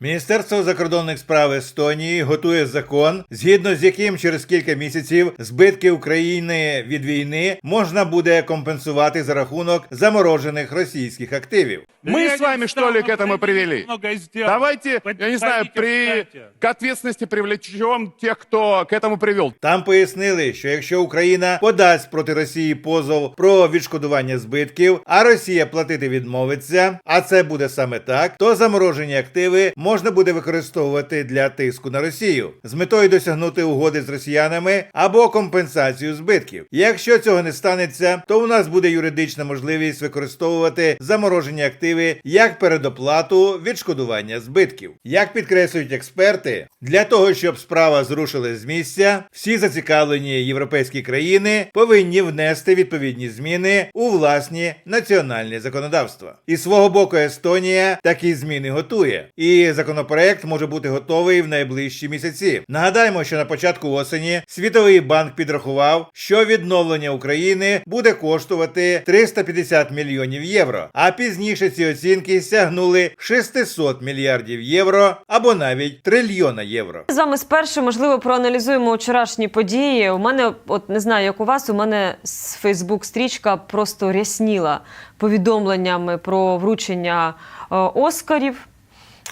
Міністерство закордонних справ Естонії готує закон, згідно з яким через кілька місяців збитки України від війни можна буде компенсувати за рахунок заморожених російських активів. Мы с вами, что ли, к этому привели? Давайте, я не знаю, при... к ответственности привлечем тех, кто к этому привел. Там пояснили, що якщо Україна подасть проти Росії позов про відшкодування збитків, а Росія платити відмовиться, а це буде саме так, то заморожені активи можна буде використовувати для тиску на Росію з метою досягнути угоди з росіянами або компенсацію збитків. Якщо цього не станеться, то у нас буде юридична можливість використовувати заморожені активи як передоплату відшкодування збитків. Як підкреслюють експерти, для того щоб справа зрушила з місця, всі зацікавлені європейські країни повинні внести відповідні зміни у власні національні законодавства. І свого боку Естонія такі зміни готує. І законопроект може бути готовий в найближчі місяці. Нагадаємо, що на початку осені Світовий банк підрахував, що відновлення України буде коштувати 350 мільйонів євро. А пізніше ці оцінки сягнули 600 мільярдів євро або навіть трильйона євро. З вами спершу, можливо, проаналізуємо вчорашні події. У мене, от не знаю, як у вас, у мене з Фейсбук стрічка просто рясніла повідомленнями про вручення е, Оскарів.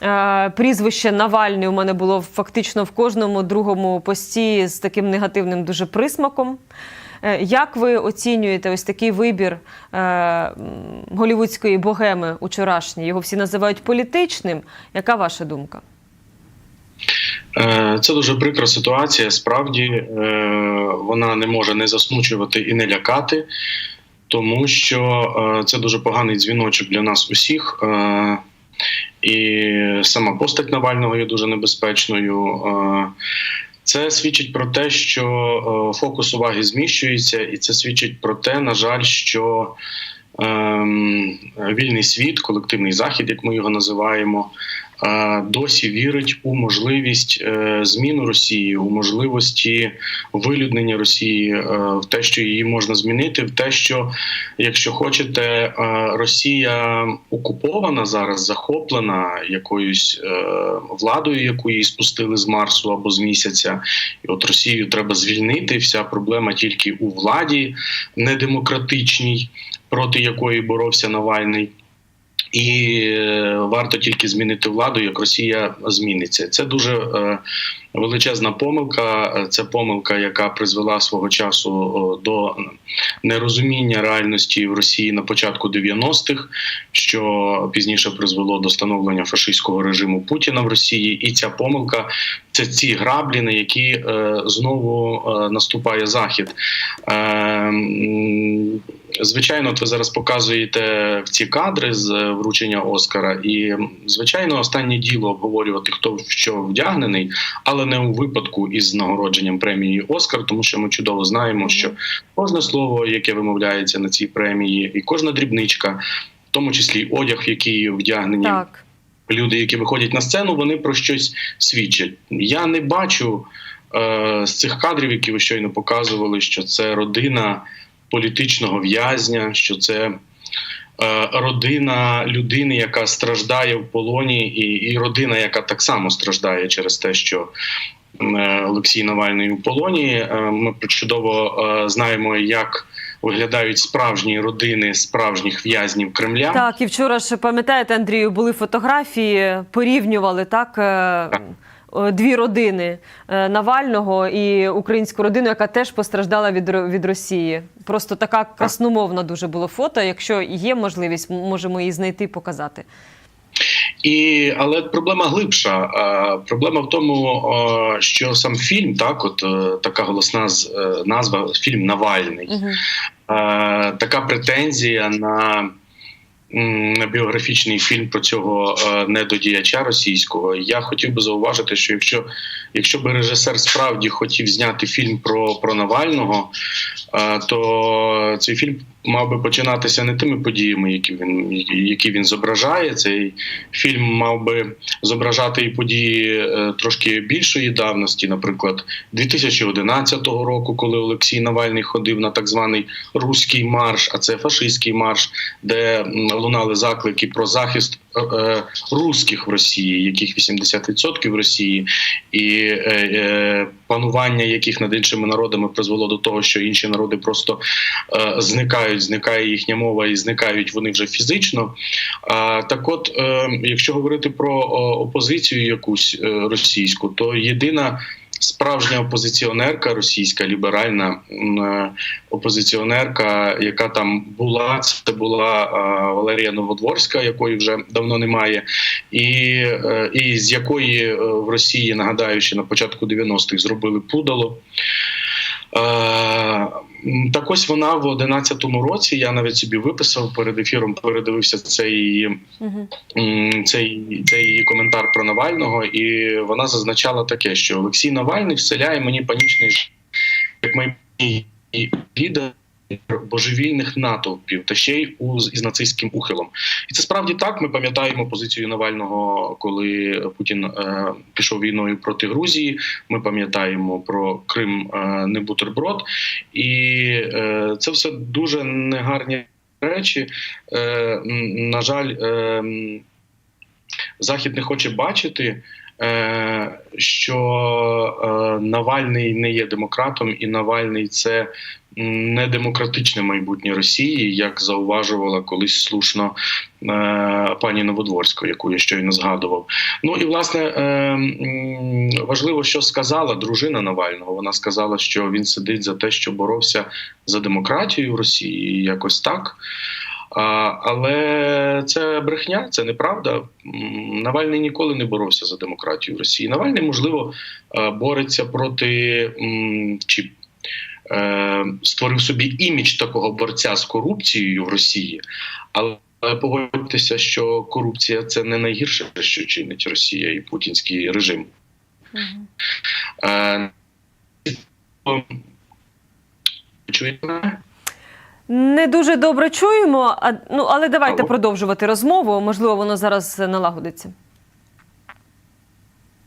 Е, Прізвище Навальний у мене було фактично в кожному другому пості з таким негативним дуже присмаком. Е, Як ви оцінюєте ось такий вибір е, голівудської богеми учорашній? Його всі називають політичним. Яка ваша думка? Це дуже прикра ситуація. Справді вона не може не засмучувати і не лякати, тому що це дуже поганий дзвіночок для нас усіх. І сама постать Навального є дуже небезпечною. Е, Це свідчить про те, що е, фокус уваги зміщується, і це свідчить про те, на жаль, що ем, вільний світ, колективний захід, як ми його називаємо, досі вірить у можливість е, зміну Росії, у можливості вилюднення Росії, е, в те, що її можна змінити, в те, що, якщо хочете, е, Росія окупована зараз, захоплена якоюсь владою, яку її спустили з Марсу або з місяця. І от Росію треба звільнити. Вся проблема тільки у владі недемократичній, проти якої боровся Навальний. І е, варто тільки змінити владу, як Росія зміниться. Це дуже е, величезна помилка. Це помилка, яка призвела свого часу до нерозуміння реальності в Росії на початку 90-х, що пізніше призвело до становлення фашистського режиму Путіна в Росії. І ця помилка це ці граблі, на які е, знову наступає Захід. Звичайно, ви зараз показуєте ці кадри з вручення Оскара, і звичайно, останнє діло обговорювати, хто в що вдягнений, але не у випадку із нагородженням премії Оскар, тому що ми чудово знаємо, що кожне слово, яке вимовляється на цій премії, і кожна дрібничка, в тому числі одяг, в який вдягнені Так. люди, які виходять на сцену, вони про щось свідчать. Я не бачу е, з цих кадрів, які ви щойно показували, що це родина політичного в'язня, що це е, родина людини, яка страждає в полоні, і, і родина, яка так само страждає через те, що. е, Олексій Навальний у полоні. Е, Ми чудово знаємо, як виглядають справжні родини справжніх в'язнів Кремля. Так, і вчора ж пам'ятаєте, Андрію, були фотографії, порівнювали так. е, Дві родини е, Навального і українську родину, яка теж постраждала від, від Росії. Просто така красномовна дуже було фото. Якщо є можливість, можемо її знайти і показати. І але проблема глибша. Проблема в тому, що сам фільм, так, от е, така голосна е, назва фільм Навальний. Угу. Е, Така претензія на біографічний фільм про цього е, недодіяча російського. Я хотів би зауважити, що якщо, якщо би режисер справді хотів зняти фільм про, про Навального, е, то цей фільм мав би починатися не тими подіями, які він які- він зображає. Цей фільм мав би зображати і події е, трошки більшої давності, наприклад, 2011 року, коли Олексій Навальний ходив на так званий руський марш, а це фашистський марш, де лунали заклики про захист е, русських в Росії, яких 80% в Росії, і е, е, панування яких над іншими народами призвело до того, що інші народи просто е, зникають, зникає їхня мова і зникають вони вже фізично. А так, от, е, якщо говорити про опозицію якусь е, російську, то єдина. Справжня опозиціонерка російська ліберальна е, опозиціонерка, яка там була, це була е, Валерія Новодворська, якої вже давно немає, і, е, і з якої в Росії нагадаю, ще на початку 90-х зробили пудало. Е, Так ось вона в 11-му році. Я навіть собі виписав перед ефіром, передивився цей Угу. Цей, цей коментар про Навального, і вона зазначала таке, що Олексій Навальний вселяє мені панічний як майбутній лідер божевільних натовпів та ще й у із нацистським ухилом. І це справді так. Ми пам'ятаємо позицію Навального, коли Путін е, пішов війною проти Грузії. Ми пам'ятаємо про Крим е, не і е, це все дуже негарні речі. Е, на жаль, е, Захід не хоче бачити, що е, Навальний не є демократом, і Навальний це не демократичне майбутнє Росії, як зауважувала колись слушно е, пані Новодворська, яку я щойно згадував. Ну і власне е, важливо, що сказала дружина Навального. Вона сказала, що він сидить за те, що боровся за демократію в Росії, якось так. Але це брехня, це неправда. Навальний ніколи не боровся за демократію в Росії. Навальний, можливо, е, бореться проти чи е, створив собі імідж такого борця з корупцією в Росії, але погодьтеся, що корупція це не найгірше, що чинить Росія і путінський режим. Е, Чуєте? Не дуже добре чуємо, а, ну, але давайте Алло. продовжувати розмову. Можливо, воно зараз налагодиться.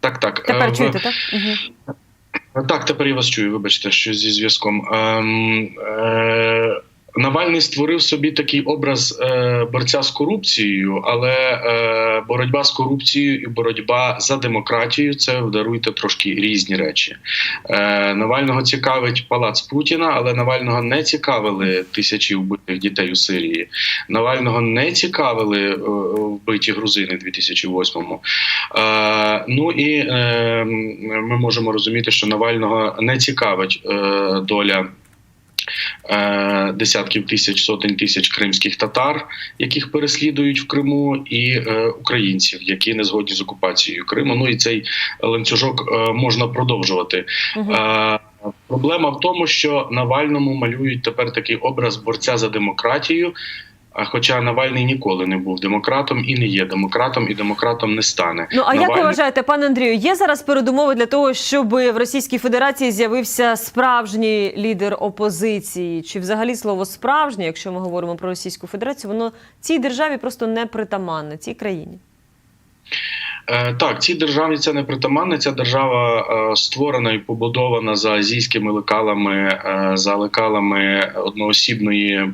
Так, так. Тепер Е, чуєте, так? Угу. Так, тепер я вас чую. Вибачте, що зі зв'язком. Е, е, Навальний створив собі такий образ е, борця з корупцією, але е, боротьба з корупцією і боротьба за демократію це вдаруйте трошки різні речі. Е, Навального цікавить палац Путіна, але Навального не цікавили тисячі вбитих дітей у Сирії. Навального не цікавили е, вбиті грузини в 2008-му. Е, ну і е, ми можемо розуміти, що Навального не цікавить е, доля. Е, Десятків тисяч сотень тисяч кримських татар, яких переслідують в Криму, і е, українців, які не згодні з окупацією Криму. Ну і цей ланцюжок е, можна продовжувати. Угу. Проблема в тому, що Навальному малюють тепер такий образ борця за демократію. А хоча Навальний ніколи не був демократом і не є демократом, і демократом не стане. Ну а як ви вважаєте, пане Андрію, є зараз передумови для того, щоб в Російській Федерації з'явився справжній лідер опозиції? Чи взагалі слово справжнє, якщо ми говоримо про Російську Федерацію, воно цій державі просто не притаманне, цій країні? Е, Так, цій державі це не притаманне. Ця держава е, створена і побудована за азійськими лекалами, е, за лекалами одноосібної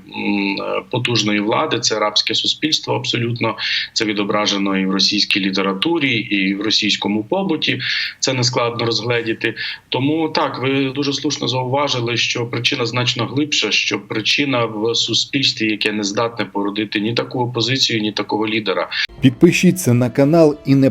потужної влади. Це рабське суспільство. Абсолютно це відображено і в російській літературі, і в російському побуті. Це не складно розгледіти. Тому так, ви дуже слушно зауважили, що причина значно глибша, що причина в суспільстві, яке не здатне породити ні таку опозицію, ні такого лідера. Підпишіться на канал і не